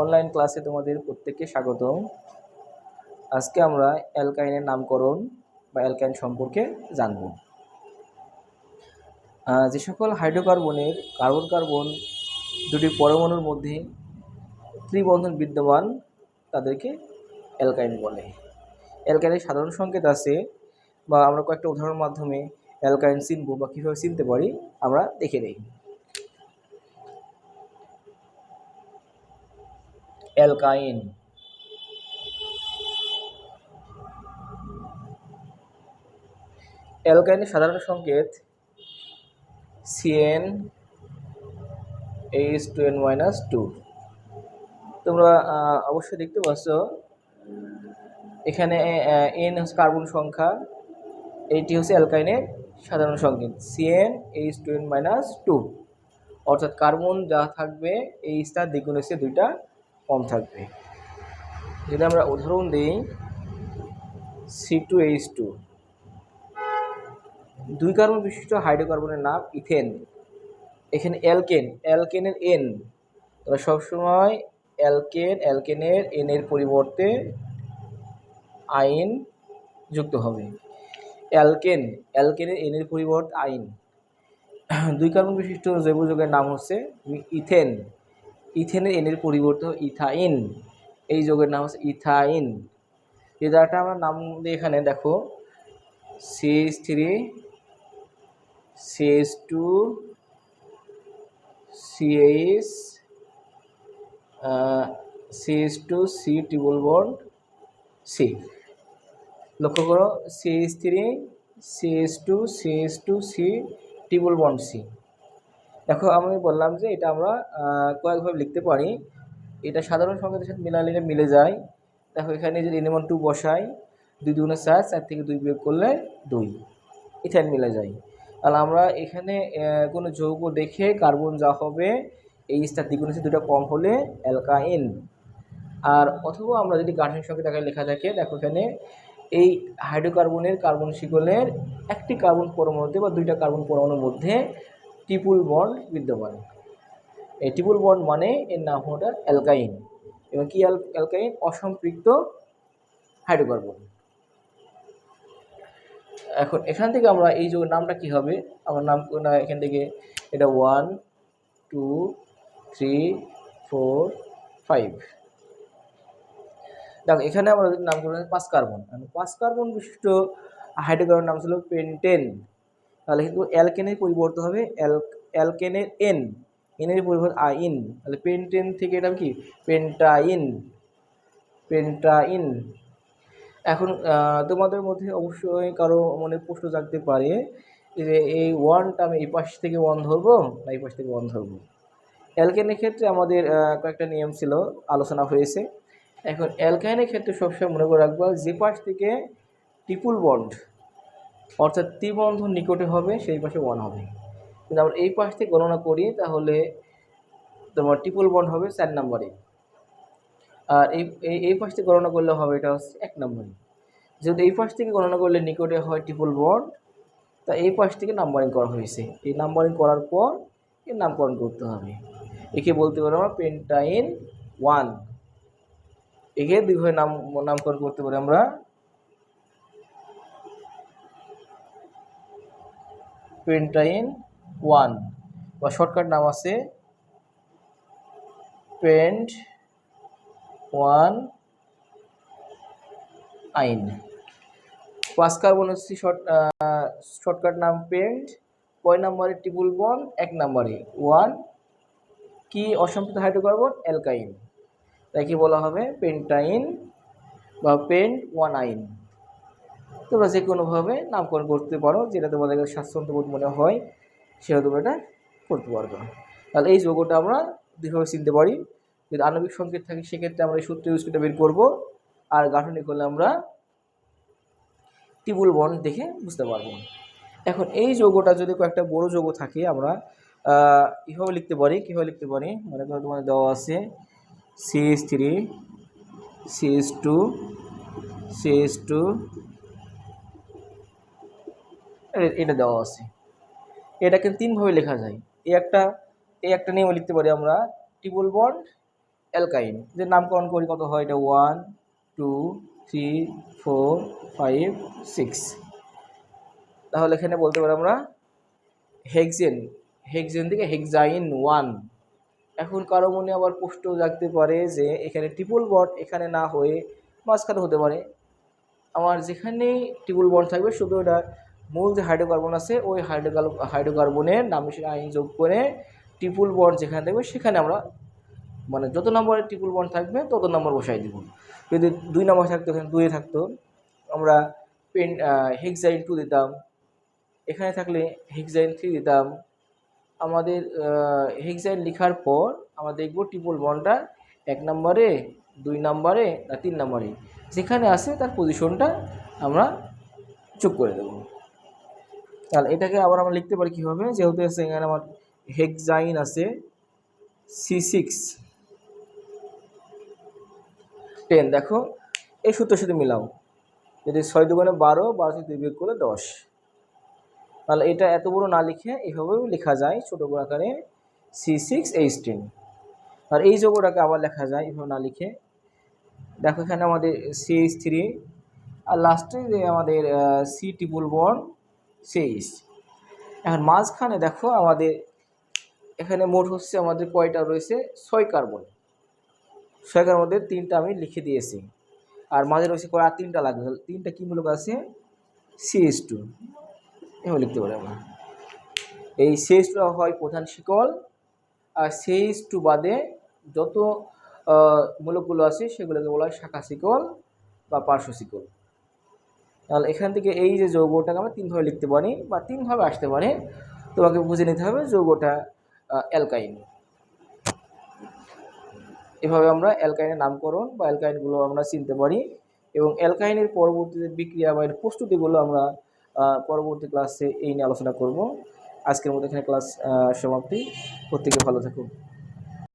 Online ক্লাসে তোমাদের প্রত্যেককে স্বাগতম। আজকে আমরা অ্যালকাইনের নামকরণ বা অ্যালকাইন সম্পর্কে জানব। যে সকল হাইড্রোকার্বনের কার্বন কার্বন দুটি পরমাণুর মধ্যে ত্রিবন্ধন বিদ্যমান তাদেরকে অ্যালকাইন বলে। অ্যালকাইনের সাধারণ সংকেত আছে বা আমরা কয়েকটা উদাহরণের মাধ্যমে অ্যালকাইন চিনব বা কীভাবে চিনতে পারি আমরা দেখে নিই। অ্যালকাইন অ্যালকাইনের সাধারণ সংকেত CN H two N minus two তোমরা অবশ্যই দেখতে পাচ্ছ, এখানে এন হচ্ছে কার্বন সংখ্যা, এইটি হচ্ছে অ্যালকাইনের সাধারণ সংকেত। CN H two N minus two অর্থাৎ কার্বন যা থাকবে এইচটা দ্বিগুণ হচ্ছে দুইটা কম থাকবে। যদি আমরা উদাহরণ দিই সি টু এইচ টু দুই কার্বন বিশিষ্ট হাইড্রোকার্বনের নাম ইথেন। এখানে অ্যালকেন, অ্যালকেনের এন তাহলে সবসময় অ্যালকেন, অ্যালকেনের এন এর পরিবর্তে আইন যুক্ত হবে। অ্যালকেন, অ্যালকেনের এন এর পরিবর্তে আইন। দুই কার্বন বিশিষ্ট জৈব যৌগের নাম হচ্ছে ইথেন। ইথেনের এনের পরিবর্তে ইথাইন। এই যৌগের নাম হচ্ছে ইথাইন। এই জায়গাটা আমরা নাম এখানে দেখো CH three CH two CH CH two C triple bond C লক্ষ্য করো CH three CH two CH two C triple bond C দেখো, আমি বললাম যে এটা আমরা কয়েকভাবে লিখতে পারি। এটা সাধারণ সংখ্যাদের সাথে মিলালে এটা মিলে যায়। দেখো, এখানে যদি এনিমন টু বসাই, দুই দুগুণে চার চার থেকে দুই বিয়োগ করলে দুই। ইথাইন মিলে যায়। তাহলে আমরা এখানে কোনো যৌগ দেখে কার্বন যা হবে, এই স্টার দ্বিগুণ হচ্ছে দুটো কম হলে অ্যালকাইন আর অথবা আমরা যদি গাঠনিক সংখ্যা দেখায় লেখা থাকে, দেখো এখানে, এই হাইড্রোকার্বনের কার্বন শিকলের একটি কার্বন পরমাণুতে বা দুইটা কার্বন পরমাণুর মধ্যে ট্রিপুল বন্ড বিদ্যমান। এই ট্রিপুল বন্ড মানে এর নাম হলো অ্যালকাইন। এবং কি অ্যাল- অ্যালকাইন? অসম্পৃক্ত হাইড্রোকার্বন। এখন এখান থেকে আমরা এই যে নামটা কি হবে? আমার নাম এখান থেকে এটা one two three four five দেখো, এখানে আমরা যদি নাম করলাম পাঁচ কার্বন। পাঁচ কার্বন বিশিষ্ট হাইড্রোকার্বন নাম ছিল পেন্টেন। তাহলে কিন্তু অ্যালকেনের পরিবর্তন হবে অ্যাল অ্যালকেনের এন এনের পরিবর্তন আইন তাহলে পেন্টেন থেকে এটা কি? Pentyne pentyne. এখন তোমাদের মধ্যে অবশ্যই কারও মনে প্রশ্ন জাগতে পারে যে এই ওয়ানটা আমি এই পাশ থেকে ওয়ান ধরবো না এই পাশ থেকে ওয়ান ধরবো? অ্যালকেনের ক্ষেত্রে আমাদের কয়েকটা নিয়ম ছিল, আলোচনা হয়েছে। এখন অ্যালকাইনের ক্ষেত্রে সবসময় মনে করে রাখব যে পাশ থেকে ট্রিপুল বন্ড অর্থাৎ ত্রিবন্ধন নিকটে হবে, সেই পাশে ওয়ান হবে। কিন্তু আমরা এই পাশ থেকে গণনা করি, তাহলে তোমার ট্রিপল বন্ড হবে চার নম্বরে আর এই, এই- পাশ থেকে গণনা করলে হবে এটা হচ্ছে এক নম্বরে যেহেতু এই পাশ থেকে গণনা করলে নিকটে হয় ট্রিপল বন্ড তা এই পাশ থেকে নাম্বারিং করা হয়েছে। এই নাম্বারিং করার পর এর নামকরণ করতে হবে। একে বলতে পারি আমরা পেন্টাইন ওয়ান একে দুই দুইভাবে নাম, নামকরণ করতে পারি আমরা পেন্টাইন ওয়ান বা শর্টকাট নাম আছে পেন্ট ওয়ান আইন। পাঁচ কার্বন হচ্ছে শর্ট শর্টকাট নাম পেন্ট কয় নম্বরে ট্রিপল বন এক নম্বরে ওয়ান কি অসম্পৃক্ত হাইড্রোকার্বন অ্যালকাইন তাই কি বলা হবে? পেন্টাইন বা পেন্ট ওয়ান আইন তোমরা যে কোনোভাবে নামকরণ করতে পারো, যেটা তোমাদের কাছে স্বাচ্ছন্দ্যবোধ মনে হয়, সেটা তোমরা এটা করতে পারবে তাহলে এই যৌগটা আমরা দুইভাবে চিনতে পারি। যদি আণবিক সংকেত থাকে, সেক্ষেত্রে আমরা এই সূত্র ইউজ করে বের করব। আর গাঠনিক হলে আমরা টিবুল বন দেখে বুঝতে পারব। এখন এই যৌগটা যদি কয়েকটা বড় যৌগ থাকে, আমরা কীভাবে লিখতে পারি? কীভাবে লিখতে পারি? মনে করো তোমাদের দেওয়া আছে CS three CS two CS two এটা দেওয়া আছে। এটা কিন্তু তিনভাবে লেখা যায়। এই একটা এই একটা নিয়মে লিখতে পারি আমরা ট্রিপল বন্ড, অ্যালকাইন। যে নামকরণ করি কত হয়? এটা one two three four five six তাহলে এখানে বলতে পারি আমরা হেক্সেন হেক্সেন থেকে হেক্সাইন ওয়ান এখন কারও মনে আবার প্রশ্ন জাগতে পারে যে এখানে ট্রিপল বন্ড এখানে না হয়ে মাঝখানে হতে পারে। আমার যেখানেই ট্রিপল বন্ড থাকবে শুধু এটা মূল যে হাইড্রোকার্বন আছে, ওই হাইড্রোকার হাইড্রোকার্বনের নাম হিসেবে আইন যোগ করে ট্রিপল বন্ড যেখানে থাকবে সেখানে আমরা মানে যত নম্বরে ট্রিপল বন্ড থাকবে, তত নম্বর বসাই দিব। যদি দুই নম্বর থাকতো, এখানে দুয়ে থাকতো, আমরা পেন হেক্সাইন টু দিতাম, এখানে থাকলে হেক্সাইন থ্রি দিতাম। আমাদের হেক্সাইন লেখার পর আমরা দেখব ট্রিপল বন্ডটা এক নম্বরে দুই নম্বরে না তিন নম্বরে যেখানে আছে, তার পজিশনটা আমরা যোগ করে দেবো। তাহলে এটাকে আবার আমরা লিখতে পারি কীভাবে? যেহেতু এখানে আমার হেক্সাইন আছে সি সিক্স টেন, দেখো, এই সূত্রের সাথে মিলাও। যদি ছয় দুগুণে বারো বারো থেকে দুই বিয়োগ করলে দশ। তাহলে এটা এত বড় না লিখে এইভাবেও লেখা যায় ছোটো করে আকারে সি সিক্স এইচ টেন আর এই যোগটাকে আবার লেখা যায় এভাবে না লিখে। দেখো এখানে আমাদের সি এইচ থ্রি আর লাস্টে যে আমাদের সি টিপুল বন সেইচ এখন মাঝখানে দেখো আমাদের, এখানে মোট হচ্ছে আমাদের কয়টা রয়েছে? ছয় কার্বন ছয় কার্বন মধ্যে তিনটা আমি লিখে দিয়েছি। আর মাঝে রয়েছে কয়, আর তিনটা লাগবে। তিনটা কী মূলক আছে? সিএস টু এভাবে লিখতে পারি আমরা। এই সিএস টু হয় প্রধান শিকল। আর সিএস টু বাদে যত মূলকগুলো আছে সেগুলোকে বলা হয় শাখা শিকল বা পার্শ্ব শিকল। তাহলে এখান থেকে এই যে যৌগটাকে আমরা তিনভাবে লিখতে পারি বা তিনভাবে আসতে পারে। তোমাকে বুঝে নিতে হবে যৌগটা অ্যালকাইন। এভাবে আমরা অ্যালকাইনের নামকরণ বা অ্যালকাইনগুলো আমরা চিনতে পারি এবং অ্যালকাইনের পরবর্তীতে বিক্রিয়া বা এর প্রস্তুতিগুলো আমরা পরবর্তী ক্লাসে এই নিয়ে আলোচনা করব। আজকের মতো এখানে ক্লাস সমাপ্তি। প্রত্যেকে ভালো থাকুন।